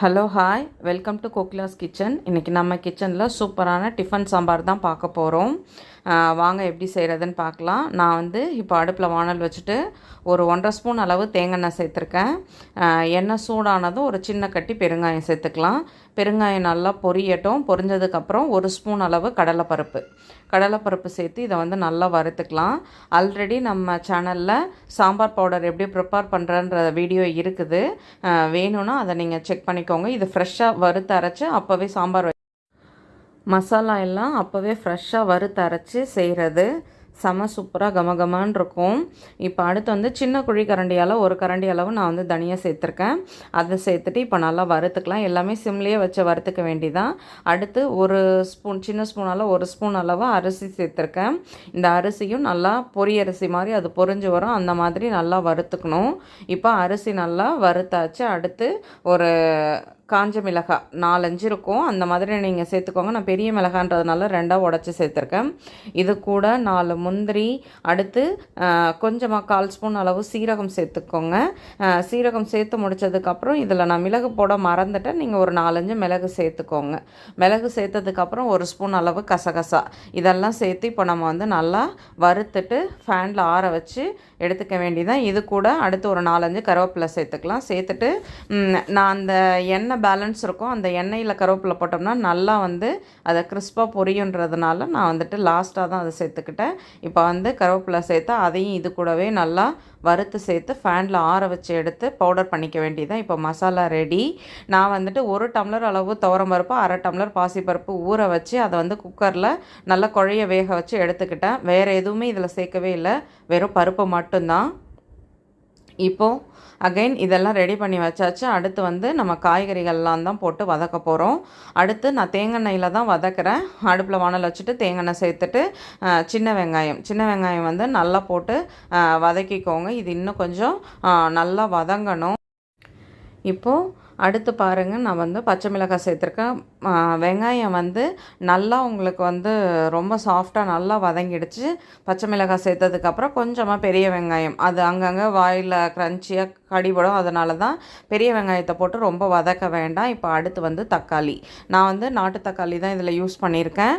Hello hi welcome to கோக்லாஸ் kitchen இன்றைக்கி நம்ம கிச்சனில் சூப்பரான டிஃபன் சாம்பார் தான் பார்க்க போகிறோம் வாங்க எப்படி செய்கிறதுன்னு பார்க்கலாம். நான் வந்து இப்போ அடுப்பில் வானல் வச்சுட்டு ஒரு ஒன்றரை ஸ்பூன் அளவு தேங்காய் சேர்த்துருக்கேன். எண்ணெய் சூடானதும் ஒரு சின்ன கட்டி பெருங்காயம் சேர்த்துக்கலாம். பெருங்காயம் நல்லா பொரியட்டும். பொரிஞ்சதுக்கப்புறம் ஒரு ஸ்பூன் அளவு கடலைப்பருப்பு. கடலைப்பருப்பு சேர்த்து இதை வந்து நல்லா வறுத்துக்கலாம். ஆல்ரெடி நம்ம சேனலில் சாம்பார் பவுடர் எப்படி ப்ரிப்பேர் பண்ணுறன்ற வீடியோ இருக்குது. வேணும்னா அதை நீங்கள் செக் பண்ணிக்கோங்க. இது ஃப்ரெஷ்ஷாக வறுத்து அரைச்சி அப்போவே சாம்பார் மசாலா எல்லாம் அப்போவே ஃப்ரெஷ்ஷாக வறுத்து அரைச்சி செய்கிறது செம சூப்பராக கமகமான்னு இருக்கும். இப்போ அடுத்து வந்து சின்ன குழி கரண்டியால் ஒரு கரண்டி அளவு நான் வந்து தனியாக சேர்த்துருக்கேன். அதை சேர்த்துட்டு இப்போ நல்லா வறுத்துக்கலாம். எல்லாமே சிம்லேயே வச்சு வறுத்துக்க வேண்டிதான். அடுத்து ஒரு ஸ்பூன் சின்ன ஸ்பூனால் ஒரு ஸ்பூன் அளவு அரிசி சேர்த்துருக்கேன். இந்த அரிசியும் நல்லா பொரி அரிசி மாதிரி அது பொரிஞ்சு வரும். அந்த மாதிரி நல்லா வறுத்துக்கணும். இப்போ அரிசி நல்லா வறுத்தாச்சு. அடுத்து ஒரு காஞ்ச மிளகாய் நாலஞ்சு இருக்கும். அந்த மாதிரி நீங்கள் சேர்த்துக்கோங்க. நான் பெரிய மிளகான்றதுனால ரெண்டாக உடச்சி சேர்த்துருக்கேன். இது கூட நாலு முந்திரி அடுத்து கொஞ்சமாக கால் ஸ்பூன் அளவு சீரகம் சேர்த்துக்கோங்க. சீரகம் சேர்த்து முடிச்சதுக்கப்புறம் இதில் நான் மிளகு போட மறந்துட்டேன். நீங்கள் ஒரு நாலஞ்சு மிளகு சேர்த்துக்கோங்க. மிளகு சேர்த்ததுக்கப்புறம் ஒரு ஸ்பூன் அளவு கசகசா. இதெல்லாம் சேர்த்து இப்போ நம்ம வந்து நல்லா வறுத்துட்டு ஃபேனில் ஆற வச்சு எடுத்துக்க வேண்டியதான் இது கூட அடுத்து ஒரு நாலஞ்சு கருவேப்பிலை சேர்த்துக்கலாம். சேர்த்துட்டு நான் அந்த எண்ணெய் பேலன்ஸ் இருக்கும். அந்த எண்ணெயில் கருவேப்பிலை போட்டோம்னா நல்லா வந்து அதை கிறிஸ்பாக பொரியுன்றதுனால நான் வந்துட்டு லாஸ்ட்டாக தான் அதை சேர்த்துக்கிட்டேன். இப்போ வந்து கருவேப்பிலை சேர்த்து அதையும் இது கூடவே நல்லா வறுத்து சேர்த்து ஃபேனில் ஆற வச்சு எடுத்து பவுடர் பண்ணிக்க வேண்டியதான் இப்போ மசாலா ரெடி நான் வந்துட்டு ஒரு டம்ளர் அளவு துவரம் பருப்பு அரை டம்ளர் பாசிப்பருப்பு ஊற வச்சு அதை வந்து குக்கரில் நல்லா குழைய வேக வச்சு எடுத்துக்கிட்டேன். வேறு எதுவுமே இதில் சேர்க்கவே இல்லை. வெறும் பருப்பு மட்டும்தான். இப்போது அகைன் இதெல்லாம் ரெடி பண்ணி வச்சாச்சு. அடுத்து வந்து நம்ம காய்கறிகள்லாம் தான் போட்டு வதக்க போகிறோம் அடுத்து நான் தேங்காய் தான் வதக்குறேன். அடுப்பில் வானல் வச்சுட்டு தேங்காய் சேர்த்துட்டு சின்ன வெங்காயம். சின்ன வெங்காயம் வந்து நல்லா போட்டு வதக்கிக்கோங்க. இது இன்னும் கொஞ்சம் நல்லா வதங்கணும். இப்போது அடுத்து பாருங்கள் நான் வந்து பச்சை மிளகாய் சேர்த்துருக்கேன். வெங்காயம் வந்து நல்லா உங்களுக்கு வந்து ரொம்ப சாஃப்டாக நல்லா வதங்கிடுச்சு. பச்சை மிளகாய் சேர்த்ததுக்கப்புறம் கொஞ்சமாக பெரிய வெங்காயம். அது அங்கங்கே வாயில் க்ரன்ச்சியாக கடிபடும். அதனால தான் பெரிய வெங்காயத்தை போட்டு ரொம்ப வதக்க வேண்டாம். இப்போ அடுத்து வந்து தக்காளி. நான் வந்து நாட்டு தக்காளி தான் இதில் யூஸ் பண்ணியிருக்கேன்.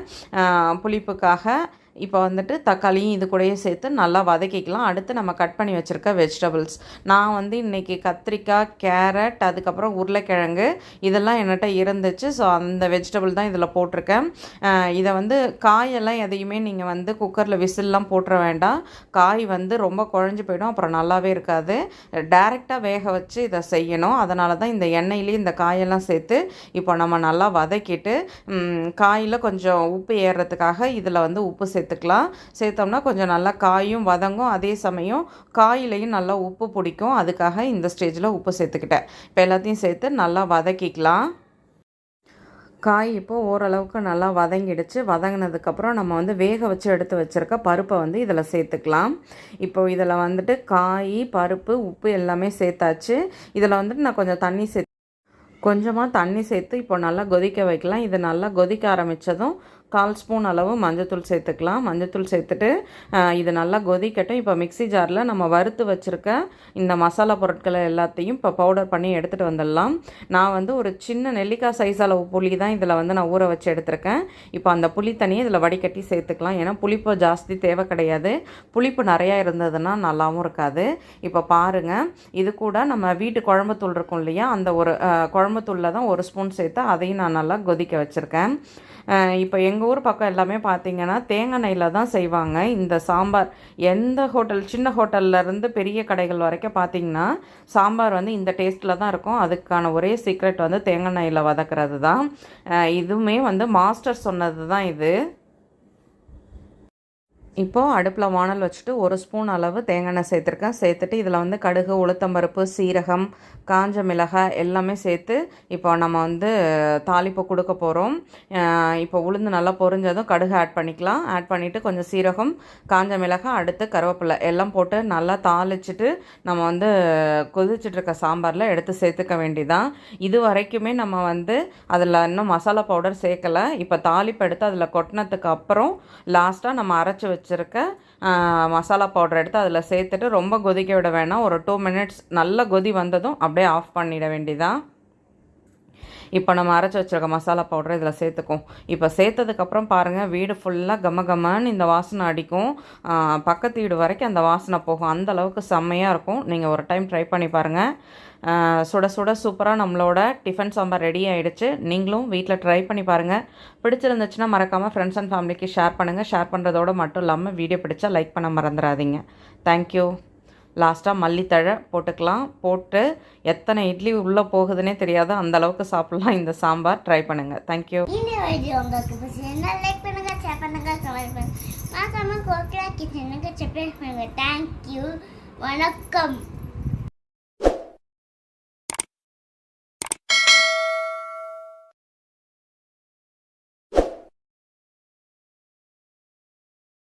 புளிப்புக்காக இப்போ வந்துட்டு தக்காளியும் இது கூடயே சேர்த்து நல்லா வதக்கிக்கலாம். அடுத்து நம்ம கட் பண்ணி வச்சுருக்க வெஜிடபிள்ஸ் நான் வந்து இன்றைக்கி கத்திரிக்காய் கேரட் அதுக்கப்புறம் உருளைக்கிழங்கு இதெல்லாம் என்கிட்ட இருந்துச்சு. ஸோ அந்த வெஜிடபிள் தான் இதில் போட்டிருக்கேன். இதை வந்து காயெல்லாம் எதையுமே நீங்கள் வந்து குக்கரில் விசில்லாம் போட்டுற வேண்டாம். காய் வந்து ரொம்ப குழஞ்சி போயிடும். அப்புறம் நல்லாவே இருக்காது. டைரெக்டாக வேக வச்சு இதை செய்யணும். அதனால தான் இந்த எண்ணெயிலேயே இந்த காயெல்லாம் சேர்த்து இப்போ நம்ம நல்லா வதக்கிட்டு காயில் கொஞ்சம் உப்பு ஏறுறதுக்காக இதில் வந்து உப்பு சேர்த்து சேர்த்துக்கலாம். சேர்த்தோம்னா கொஞ்சம் நல்லா காயும் வதங்கும். அதே சமயம் காயிலையும் நல்லா உப்பு பிடிக்கும். அதுக்காக இந்த ஸ்டேஜில் உப்பு சேர்த்துக்கிட்டேன். இப்போ எல்லாத்தையும் சேர்த்து நல்லா வதக்கிக்கலாம். காய் இப்போது ஓரளவுக்கு நல்லா வதங்கிடுச்சு. வதங்கினதுக்கப்புறம் நம்ம வந்து வேக வச்சு எடுத்து வச்சுருக்க பருப்பை வந்து இதில் சேர்த்துக்கலாம். இப்போ இதில் வந்துட்டு காய் பருப்பு உப்பு எல்லாமே சேர்த்தாச்சு. இதில் வந்துட்டு நான் கொஞ்சம் தண்ணி சேர்த்து கொஞ்சமாக தண்ணி சேர்த்து இப்போ நல்லா கொதிக்க வைக்கலாம். இது நல்லா கொதிக்க ஆரம்பித்ததும் கால் ஸ்பூன் அளவு மஞ்சத்தூள் சேர்த்துக்கலாம். மஞ்சத்தூள் சேர்த்துட்டு இது நல்லா கொதிக்கட்டும் இப்போ மிக்ஸி ஜாரில் நம்ம வறுத்து வச்சுருக்க இந்த மசாலா பொருட்களை எல்லாத்தையும் இப்போ பவுடர் பண்ணி எடுத்துகிட்டு வந்துடலாம். நான் வந்து ஒரு சின்ன நெல்லிக்காய் சைஸ் அளவு புளி தான் இதில் வந்து நான் ஊற வச்சு எடுத்திருக்கேன். இப்போ அந்த புளி தண்ணியை இதில் வடிகட்டி சேர்த்துக்கலாம். ஏன்னா புளிப்பு ஜாஸ்தி தேவை கிடையாது. புளிப்பு நிறையா இருந்ததுன்னா நல்லாவும் இருக்காது. இப்போ பாருங்கள் இது கூட நம்ம வீட்டு குழம்புத்தூள் இருக்கும் இல்லையா அந்த ஒரு குழம்புத்தூளில் தான் ஒரு ஸ்பூன் சேர்த்து அதையும் நான் நல்லா கொதிக்க வச்சுருக்கேன். இப்போ எங்கள் ஊர் பக்கம் எல்லாமே பார்த்தீங்கன்னா தேங்காய் எண்ணெயில் தான் செய்வாங்க. இந்த சாம்பார் எந்த ஹோட்டல் சின்ன ஹோட்டல்லேருந்து பெரிய கடைகள் வரைக்கும் பார்த்தீங்கன்னா சாம்பார் வந்து இந்த டேஸ்ட்டில் தான் இருக்கும். அதுக்கான ஒரே சீக்ரெட் வந்து தேங்காய் எண்ணெயில் வதக்கிறது தான் இதுவுமே வந்து மாஸ்டர் சொன்னது தான் இது. இப்போது அடுப்பில் வானல் வச்சுட்டு ஒரு ஸ்பூன் அளவு தேங்காய் எண்ணெய் சேர்த்துருக்கேன். சேர்த்துட்டு இதில் வந்து கடுகு உளுத்தம்பருப்பு சீரகம் காஞ்ச மிளகாய் எல்லாமே சேர்த்து இப்போ நம்ம வந்து தாளிப்பு கொடுக்க போகிறோம் இப்போ உளுந்து நல்லா பொரிஞ்சதும் கடுகு ஆட் பண்ணிக்கலாம். ஆட் பண்ணிவிட்டு கொஞ்சம் சீரகம் காஞ்ச மிளகாய் அடுத்து கருவேப்பிலை எல்லாம் போட்டு நல்லா தாளிச்சிட்டு நம்ம வந்து கொதிச்சிட்டு சாம்பாரில் எடுத்து சேர்த்துக்க வேண்டிதான். இது வரைக்குமே நம்ம வந்து அதில் இன்னும் மசாலா பவுடர் சேர்க்கலை. இப்போ தாளிப்பு எடுத்து அதில் கொட்டினதுக்கு அப்புறம் லாஸ்ட்டாக நம்ம அரைச்சி வச்சு வச்சிருக்க மசாலா பவுடர் எடுத்து அதில் சேர்த்துட்டு ரொம்ப கொதிக்க விட வேணாம். ஒரு டூ மினிட்ஸ் நல்ல கொதி வந்ததும் அப்படியே ஆஃப் பண்ணிட வேண்டியதான் இப்போ நம்ம அரைச்சி வச்சிருக்க மசாலா பவுடர் இதில் சேர்த்துக்கும். இப்போ சேர்த்ததுக்கப்புறம் பாருங்கள் வீடு ஃபுல்லாக கம கமன்னு இந்த வாசனை அடிக்கும். பக்கத்து வீடு வரைக்கும் அந்த வாசனை போகும். அந்த அளவுக்கு செம்மையாக இருக்கும். நீங்கள் ஒரு டைம் ட்ரை பண்ணி பாருங்கள் சுட சுட சூப்பராக நம்மளோட டிஃபன் சாம்பார் ரெடி ஆகிடுச்சு நீங்களும் வீட்டில் ட்ரை பண்ணி பாருங்கள் பிடிச்சிருந்துச்சுன்னா மறக்காமல் ஃப்ரெண்ட்ஸ் அண்ட் ஃபேமிலிக்கு ஷேர் பண்ணுங்கள் ஷேர் பண்ணுறதோட மட்டும் இல்லாமல் வீடியோ பிடிச்சா லைக் பண்ண மறந்துடாதீங்க. தேங்க்யூ லாஸ்ட்டாக மல்லித்தழை போட்டுக்கலாம். போட்டு எத்தனை இட்லி உள்ளே போகுதுன்னே தெரியாது. அந்த அளவுக்கு சாப்பிட்லாம். இந்த சாம்பார் ட்ரை பண்ணுங்கள் தேங்க்யூ உங்களுக்கு பண்ணுங்க பண்ணுங்க பண்ணுங்க. பண்ணுங்க. தேங்க்யூ வணக்கம்.